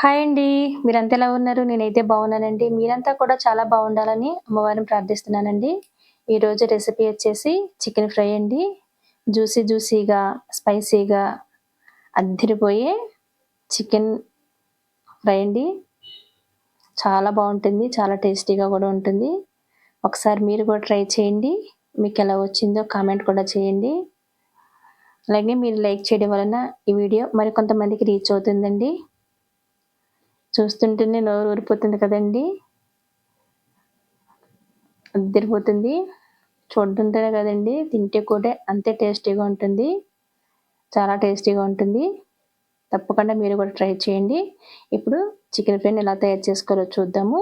Hi అండి. మీరంతా ఎలా ఉన్నారు? నేనైతే బాగున్నానండి. మీరంతా కూడా చాలా బాగుండాలని అమ్మవారిని ప్రార్థిస్తున్నానండి. ఈరోజు రెసిపీ వచ్చేసి చికెన్ ఫ్రై అండి. జ్యూసీ జ్యూసీగా, స్పైసీగా అద్దిరిపోయే చికెన్ ఫ్రై అండి. చాలా బాగుంటుంది. చాలా టేస్టీగా కూడా ఉంటుంది. ఒకసారి మీరు కూడా ట్రై చేయండి. మీకు ఎలా వచ్చిందో కామెంట్ కూడా చేయండి. అలాగే మీరు లైక్ చేయడం వలన ఈ వీడియో మరికొంతమందికి రీచ్ అవుతుందండి. చూస్తుంటేనే నోరు ఊరిపోతుంది కదండి. అద్దరిపోతుంది చూడుంటేనే కదండి. తింటే కూడా అంతే టేస్టీగా ఉంటుంది. చాలా టేస్టీగా ఉంటుంది. తప్పకుండా మీరు కూడా ట్రై చేయండి. ఇప్పుడు చికెన్ ఫ్రైని ఎలా తయారు చేసుకోవాలో చూద్దాము.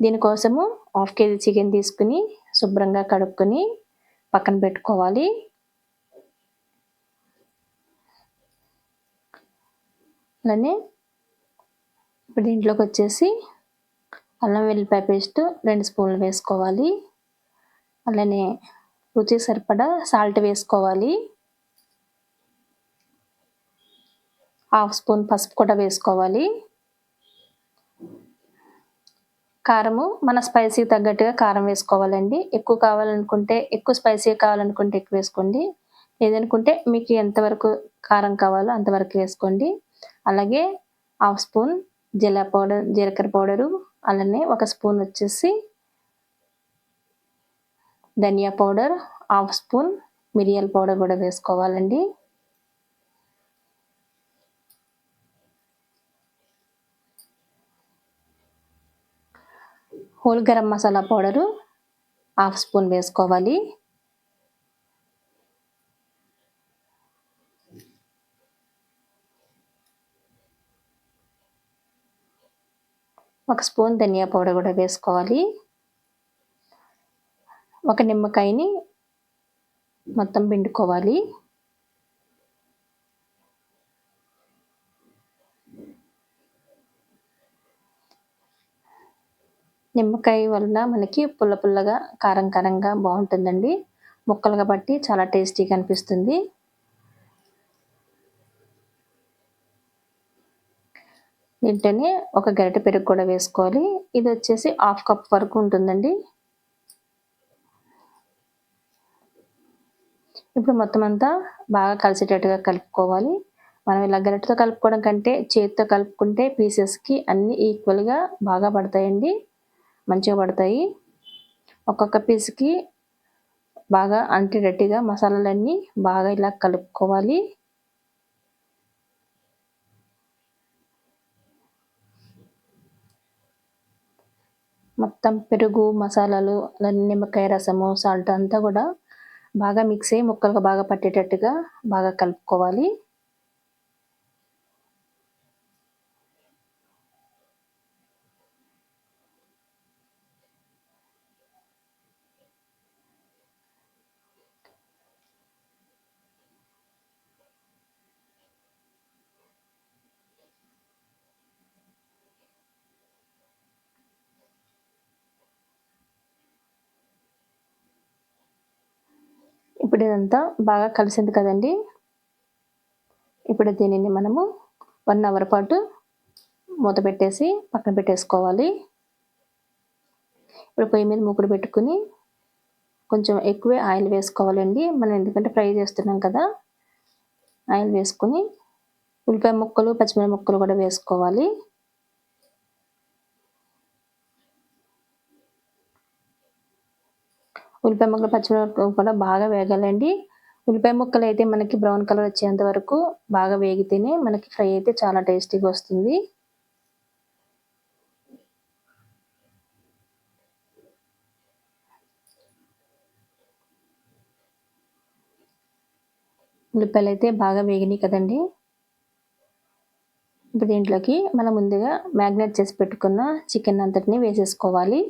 దీనికోసము హాఫ్ కేజీ చికెన్ తీసుకుని శుభ్రంగా కడుక్కొని పక్కన పెట్టుకోవాలి. అలానే ఇప్పుడు దీంట్లోకి వచ్చేసి అల్లం వెల్లిపాయ పేస్ట్ రెండు స్పూన్లు వేసుకోవాలి. అలానే రుచి సరిపడా సాల్ట్ వేసుకోవాలి. హాఫ్ స్పూన్ పసుపు కూడా వేసుకోవాలి. కారము మన స్పైసీకి తగ్గట్టుగా కారం వేసుకోవాలండి. ఎక్కువ కావాలనుకుంటే ఎక్కువ స్పైసీ కావాలనుకుంటే ఎక్కువ వేసుకోండి. లేదనుకుంటే మీకు ఎంతవరకు కారం కావాలో అంతవరకు వేసుకోండి. అలాగే హాఫ్ స్పూన్ జీల పౌడర్ జీలకర్ర పౌడరు అలానే ఒక స్పూన్ వచ్చేసి ధనియా పౌడర్ హాఫ్ స్పూన్ మిరియాల పౌడర్ కూడా వేసుకోవాలండి. Whole garam masala powder half spoon వేసుకోవాలి. ఒక స్పూన్ ధనియా పౌడర్ కూడా వేసుకోవాలి. ఒక నిమ్మకాయని మొత్తం పిండుకోవాలి. నిమ్మకాయ వలన మనకి పుల్ల పుల్లగా కారం కారంగా బాగుంటుందండి. ముక్కలుగా బట్టి చాలా టేస్టీగా అనిపిస్తుంది. దీంట్లోనే ఒక గరిటె పెరుగు కూడా వేసుకోవాలి. ఇది వచ్చేసి హాఫ్ కప్ వరకు ఉంటుందండి. ఇప్పుడు మొత్తం అంతా బాగా కలిసేటట్టుగా కలుపుకోవాలి. మనం ఇలా గరిటెతో కలుపుకోవడం కంటే చేతితో కలుపుకుంటే పీసెస్కి అన్నీ ఈక్వల్గా బాగా పడతాయండి. మంచిగా పడతాయి. ఒక్కొక్క పీస్కి బాగా అంటేటట్టుగా మసాలాలన్నీ బాగా ఇలా కలుపుకోవాలి. మొత్తం పెరుగు మసాలాలు నిమ్మకాయ రసము సాల్ట్ అంతా కూడా బాగా మిక్స్ అయ్యి ముక్కలుగా బాగా పట్టేటట్టుగా బాగా కలుపుకోవాలి. ఇప్పుడు ఇదంతా బాగా కలిసింది కదండి. ఇప్పుడు దీనిని మనము వన్ అవర్ పాటు మూత పెట్టేసి పక్కన పెట్టేసుకోవాలి. ఇప్పుడు పొయ్యి మీద మూకుడు పెట్టుకుని కొంచెం ఎక్కువే ఆయిల్ వేసుకోవాలండి. మనం ఎందుకంటే ఫ్రై చేస్తున్నాం కదా. ఆయిల్ వేసుకొని ఉల్లిపాయ ముక్కలు పచ్చిమిరప ముక్కలు కూడా వేసుకోవాలి. ఉల్లిపాయ ముక్కలు పచ్చిమిరపకాయ కూడా బాగా వేగాలండి. ఉల్లిపాయ ముక్కలు అయితే మనకి బ్రౌన్ కలర్ వచ్చేంత వరకు బాగా వేగితేనే మనకి ఫ్రై అయితే చాలా టేస్టీగా వస్తుంది. ఉల్లిపాయలు అయితే బాగా వేగినాయి కదండి. ఇప్పుడు దీంట్లోకి మనం ముందుగా మ్యాగ్నేట్ చేసి పెట్టుకున్న చికెన్ అంతటిని వేసేసుకోవాలి.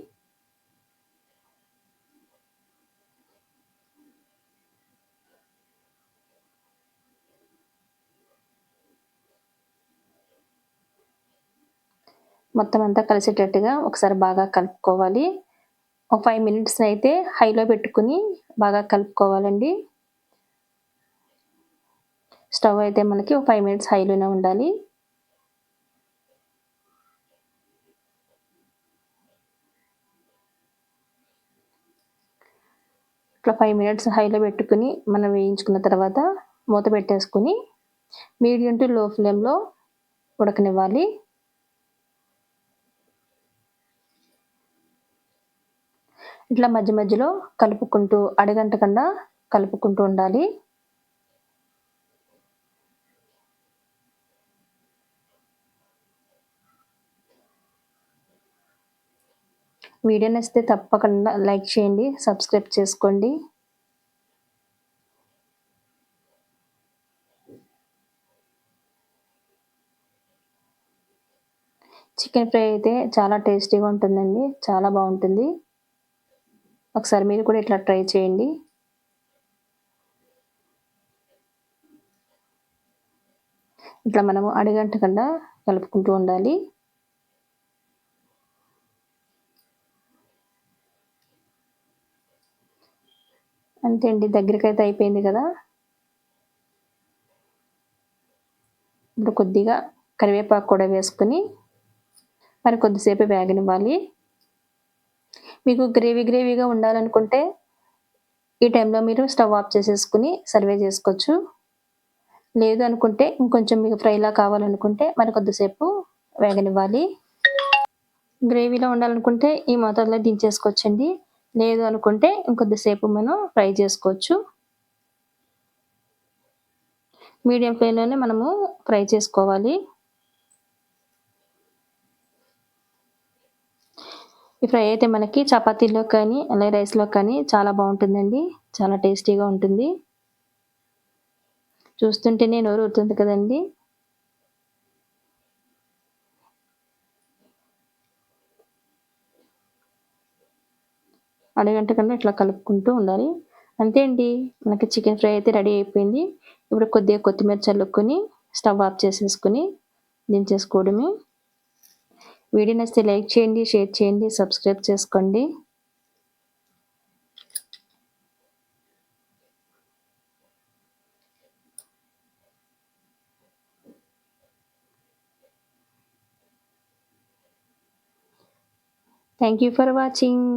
మొత్తం అంతా కలిసేటట్టుగా ఒకసారి బాగా కలుపుకోవాలి. ఒక ఫైవ్ మినిట్స్ అయితే హైలో పెట్టుకుని బాగా కలుపుకోవాలండి. స్టవ్ అయితే మనకి ఒక ఫైవ్ మినిట్స్ హైలోనే ఉండాలి. ఇట్లా ఫైవ్ మినిట్స్ హైలో పెట్టుకుని మనం వేయించుకున్న తర్వాత మూత పెట్టేసుకుని మీడియం టు లో ఫ్లేమ్లో ఉడకనివ్వాలి. ఇట్లా మధ్య మధ్యలో కలుపుకుంటూ అడగంటకుండా కలుపుకుంటూ ఉండాలి. వీడియో నచ్చితే తప్పకుండా లైక్ చేయండి సబ్స్క్రైబ్ చేసుకోండి. చికెన్ ఫ్రై అయితే చాలా టేస్టీగా ఉంటుందండి చాలా బాగుంటుంది. ఒకసారి మీరు కూడా ఇట్లా ట్రై చేయండి. ఇట్లా మనము అడిగంటకుండా కలుపుకుంటూ ఉండాలి. అంతే అండి దగ్గరికైతే అయితే అయిపోయింది కదా. ఇప్పుడు కొద్దిగా కరివేపాకు కూడా వేసుకొని మరి కొద్దిసేపు వేగనివ్వాలి. మీకు గ్రేవీ గ్రేవీగా ఉండాలనుకుంటే ఈ టైంలో మీరు స్టవ్ ఆఫ్ చేసేసుకుని సర్వే చేసుకోవచ్చు. లేదు అనుకుంటే ఇంకొంచెం మీకు ఫ్రైలా కావాలనుకుంటే మరి కొద్దిసేపు వేగనివ్వాలి. గ్రేవీలో ఉండాలనుకుంటే ఈ మోతాదులో దించేసుకోవచ్చండి. లేదు అనుకుంటే ఇంకొద్దిసేపు మనం ఫ్రై చేసుకోవచ్చు. మీడియం ఫ్లేమ్లోనే మనము ఫ్రై చేసుకోవాలి. ఈ ఫ్రై అయితే మనకి చపాతీలో కానీ అలాగే రైస్లో కానీ చాలా బాగుంటుందండి. చాలా టేస్టీగా ఉంటుంది. చూస్తుంటేనే నోరు ఊరుతుంది కదండి. అరగంట కన్నా ఇట్లా కలుపుకుంటూ ఉండాలి. అంతే అండి. మనకి చికెన్ ఫ్రై అయితే రెడీ అయిపోయింది. ఇప్పుడు కొద్దిగా కొత్తిమీర చల్లుకొని స్టవ్ ఆఫ్ చేసేసుకొని దించేసుకోవడమే. వీడియో నచ్చితే లైక్ చేయండి షేర్ చేయండి సబ్స్క్రైబ్ చేసుకోండి. Thank you for watching